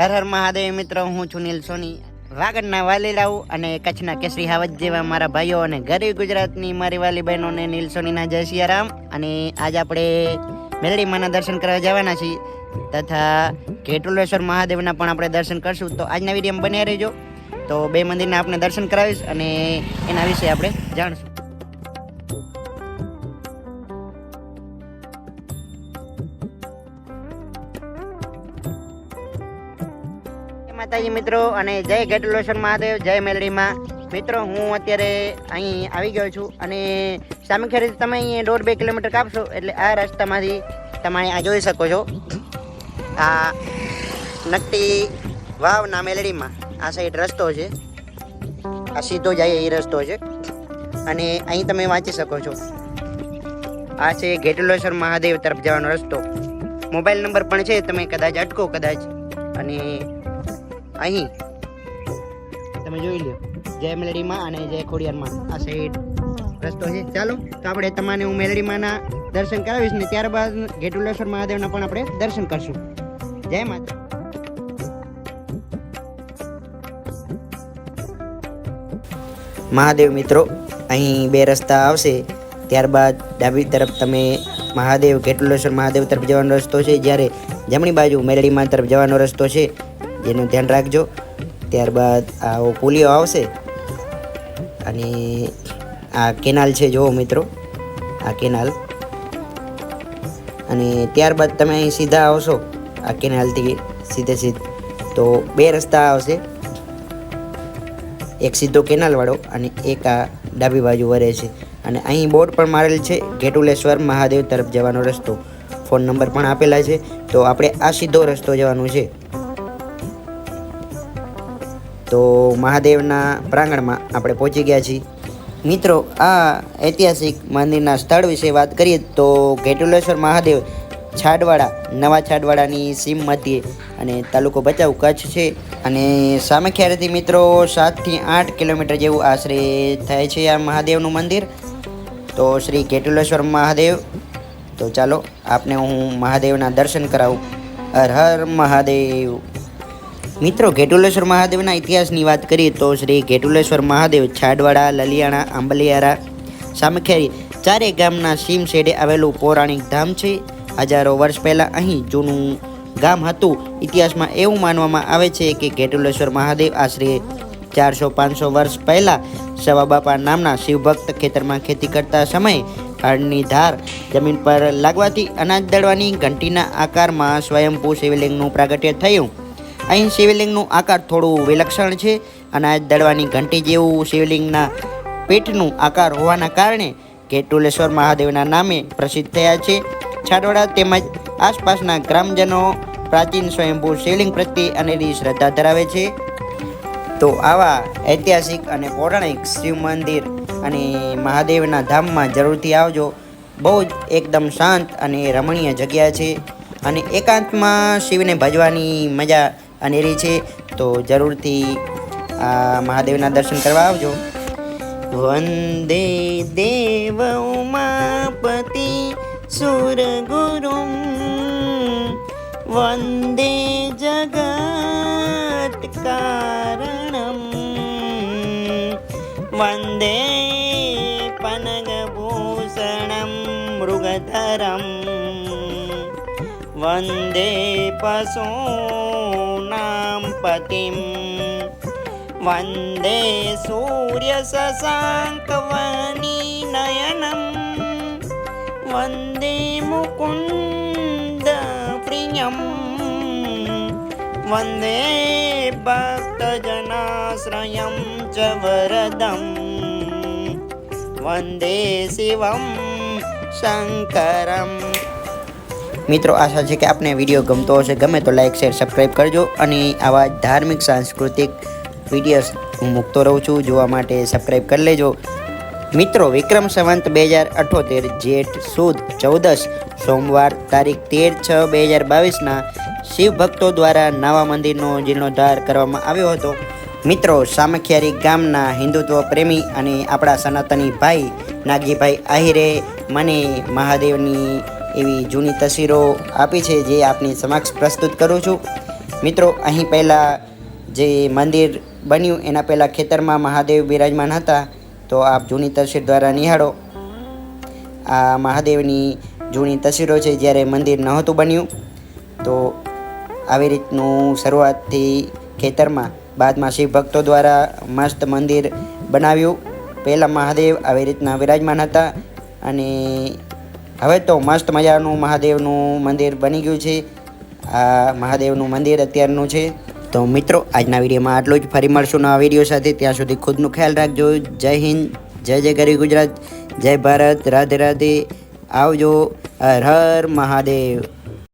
હર હર મહાદેવ મિત્રો, હું છું નીલ સોની. વાગડના વાલીલાઓ અને કચ્છના કેસરી હાવત જેવા મારા ભાઈઓ અને ગરીબ ગુજરાતની મારી વાલી બહેનોને નીલ સોનીના જય સિયારામ અને આજ આપણે મેલડીમાના દર્શન કરવા જવાના છીએ. તથા ઘેટુલેશ્વર મહાદેવના પણ આપણે દર્શન કરશું. તો આજના વિડીયોમાં બન્યા રહેજો. તો બે મંદિરના આપણે દર્શન કરાવીશ અને એના વિશે આપણે જાણશું. માતાજી મિત્રો અને જય ગઢલોશન મહાદેવ, જય મેલડીમાં. મિત્રો, હું અત્યારે અહીં આવી ગયો છું અને સામે સામેખેરી તમે અહીંયા દોઢ બે કિલોમીટર કાપશો એટલે આ રસ્તામાંથી તમે આ જોઈ શકો છો. આ નકટી વાવના મેલડીમાં. આ સાઈડ રસ્તો છે. આ સીધો જાય એ રસ્તો છે. અને અહીં તમે વાંચી શકો છો. આ છે ઘેટલોશ્વર મહાદેવ તરફ જવાનો રસ્તો. મોબાઈલ નંબર પણ છે, તમે કદાચ અટકો કદાચ. અને અહીં. તમે જોઈ લો જય મેલડીમાં અને જય ખોડિયારમાં. આ સાઈડ રસ્તો છે. ચાલો, તો આપણે તમારે હું મેલડીમાંના દર્શન કરાવીશ ને ત્યારબાદ ઘેટુલેશ્વર મહાદેવના પણ આપણે દર્શન કરશું. જય માતા. મહાદેવ મિત્રો, અહીં બે રસ્તા આવશે. ત્યારબાદ ડાબી તરફ તમે મહાદેવ કેટલેશ્વર મહાદેવ તરફ જવાનો રસ્તો છે. જ્યારે જમણી બાજુ મેલડીમાં તરફ જવાનો રસ્તો છે. જેનું ધ્યાન રાખજો. ત્યારબાદ આવો પુલિયો આવશે. અને આ કેનાલ છે, જુઓ મિત્રો. આ કેનાલ. અને ત્યારબાદ તમે અહીં સીધા આવશો. આ કેનાલથી સીધે સીધ. તો બે રસ્તા આવશે. એક સીધો કેનાલવાળો અને એક આ ડાબી બાજુ વરે છે. અને અહીં બોર્ડ પણ મારેલ છે ઘેટુલેશ્વર મહાદેવ તરફ જવાનો રસ્તો. ફોન નંબર પણ આપેલા છે. તો આપણે આ સીધો રસ્તો જવાનું છે. તો મહાદેવના પ્રાંગણમાં આપણે પહોંચી ગયા છીએ. મિત્રો, આ ઐતિહાસિક મંદિરના સ્થળ વિશે વાત કરીએ તો ઘેટુલેશ્વર મહાદેવ છાડવાડા, નવા છાડવાડાની સીમ મધ્યે અને તાલુકો ભચાઉ કચ્છ છે. અને સામખિયારીથી મિત્રો, સાતથી આઠ કિલોમીટર જેવું આશરે થાય છે આ મહાદેવનું મંદિર. તો શ્રી ઘેટુલેશ્વર મહાદેવ, તો ચાલો આપને હું મહાદેવના દર્શન કરાવું. હર હર મહાદેવ. મિત્રો, ઘેટુલેશ્વર મહાદેવના ઇતિહાસની વાત કરીએ તો શ્રી ઘેટુલેશ્વર મહાદેવ છાડવાડા, લલિયાણા, આંબલિયારા સામખેરી ચારે ગામના સીમ શેડે આવેલું પૌરાણિક ધામ છે. હજારો વર્ષ પહેલાં અહીં જૂનું ગામ હતું. ઇતિહાસમાં એવું માનવામાં આવે છે કે ઘેટુલેશ્વર મહાદેવ આશરે ચારસો પાંચસો વર્ષ પહેલાં સવાબાપા નામના શિવભક્ત ખેતરમાં ખેતી કરતા સમયે હળની ધાર જમીન પર લાગવાથી અનાજ દળવાની ઘંટીના આકારમાં સ્વયંભૂ શિવલિંગનું પ્રાગટ્ય થયું. અહીં શિવલિંગનું આકાર થોડું વિલક્ષણ છે અનાજ દળવાની ઘંટી જેવું શિવલિંગના પીઠનું આકાર હોવાના કારણે કેટુલેશ્વર મહાદેવના નામે પ્રસિદ્ધ થયા છે. છાડોડા તેમજ આસપાસના ગ્રામજનો પ્રાચીન સ્વયંભૂ શિવલિંગ પ્રત્યે અનેરી શ્રદ્ધા ધરાવે છે. તો આવા ઐતિહાસિક અને પૌરાણિક શિવ મંદિર અને મહાદેવના ધામમાં જરૂરથી આવજો. બહુ જ એકદમ શાંત અને રમણીય જગ્યા છે અને એકાંતમાં શિવને ભજવાની મજા અનેરી છે. તો જરૂરથી આ મહાદેવના દર્શન કરવા આવજો. વંદે દેવ ઉમાપતિ સુરગુરુમ. વંદે જગત કારણમ. વંદે પનગભૂષણમ મૃગધરમ. વંદે પશૂનાં पतिं वन्दे सूर्यशशाङ्कवनिनयनम् वन्दे मुकुन्दप्रियं। वन्दे भक्तजनाश्रयं च वरदम् वन्दे शिवं शङ्करम्। મિત્રો, આશા છે કે આપને વીડિયો ગમતો હશે. ગમે તો લાઇક શેર સબસ્ક્રાઈબ કરજો અને આવા ધાર્મિક, સાંસ્કૃતિક વિડીયોસ હું મૂકતો રહું છું. જોવા માટે સબસ્ક્રાઈબ કરી લેજો. મિત્રો, વિક્રમ સંવંત બે હજાર અઠોતેર જેઠ સુદ ચૌદસ સોમવાર તારીખ તેર છ બે હજાર બાવીસના શિવ ભક્તો દ્વારા નવા મંદિરનો જીર્ણોદ્ધાર કરવામાં આવ્યો હતો. મિત્રો, સામખિયારી ગામના હિન્દુત્વ પ્રેમી અને આપણા સનાતની ભાઈ નાગજીભાઈ આહિરે મને મહાદેવની એવી જૂની તસવીરો આપી છે જે આપની સમક્ષ પ્રસ્તુત કરું છું. મિત્રો, અહીં પહેલાં જે મંદિર બન્યું, એના પહેલાં ખેતરમાં મહાદેવ બિરાજમાન હતા. તો આપ જૂની તસવીર દ્વારા નિહાળો. આ મહાદેવની જૂની તસવીરો છે, જ્યારે મંદિર નહોતું બન્યું, તો આવી રીતનું શરૂઆતથી ખેતરમાં બાદમાં શિવ ભક્તો દ્વારા મસ્ત મંદિર બનાવ્યું. પહેલાં મહાદેવ આવી રીતના વિરાજમાન હતા અને હવે તો મસ્ત મજાનું મહાદેવનું મંદિર બની ગયું છે. આ મહાદેવનું મંદિર અત્યારનું છે. તો મિત્રો, આજના વિડીયોમાં આટલું જ. ફરી મળશું નવા વીડિયો સાથે. ત્યાં સુધી ખુદનું ખ્યાલ રાખજો. જય હિન્દ, જય જય ગરી ગુજરાત, જય ભારત. રાધે રાધે. આવજો. હર હર મહાદેવ.